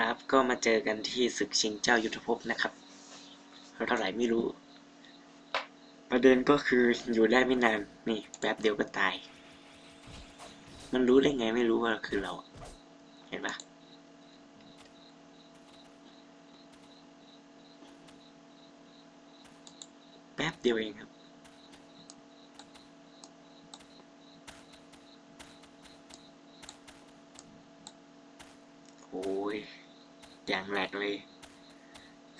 ครับ ก็มาเจอกันที่ศึกชิงเจ้ายุทธภพนะครับเท่าไหร่ไม่รู้ ประเด็นก็คืออยู่ได้ไม่นานนี่แป๊บเดียวก็ตาย มันรู้ได้ไงไม่รู้ว่าคือเรา เห็นปะแป๊บเดียวเองครับโอ้ย อย่างแรกเลย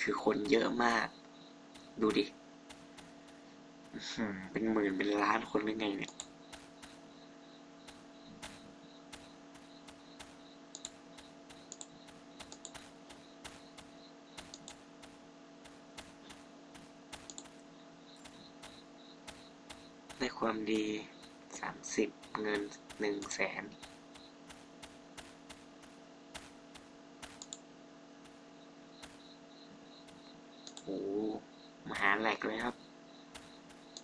คือคนเยอะมาก ดูดิเป็นหมื่นเป็นล้านคนหรือไงเนี่ยได้ความดีสามสิบเงินหนึ่งแสน โอ้โหมหาแหลกเลยครับ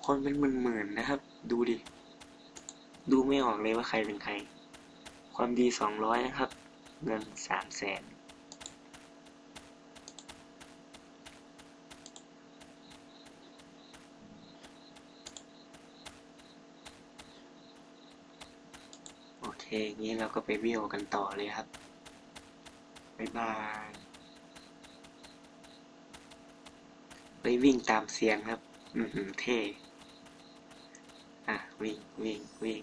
คนเป็นหมื่นๆนะครับ ดูดิ ดูไม่ออกเลยว่าใครเป็นใคร ความดีสองร้อยนะครับ เงินสามแสนโอเคงี้เราก็ไปวิวกันต่อเลยครับ บ๊ายบาย ไปวิ่งตามเสียงครับ อืเท่ อะ วิ่งวิ่งวิ่ง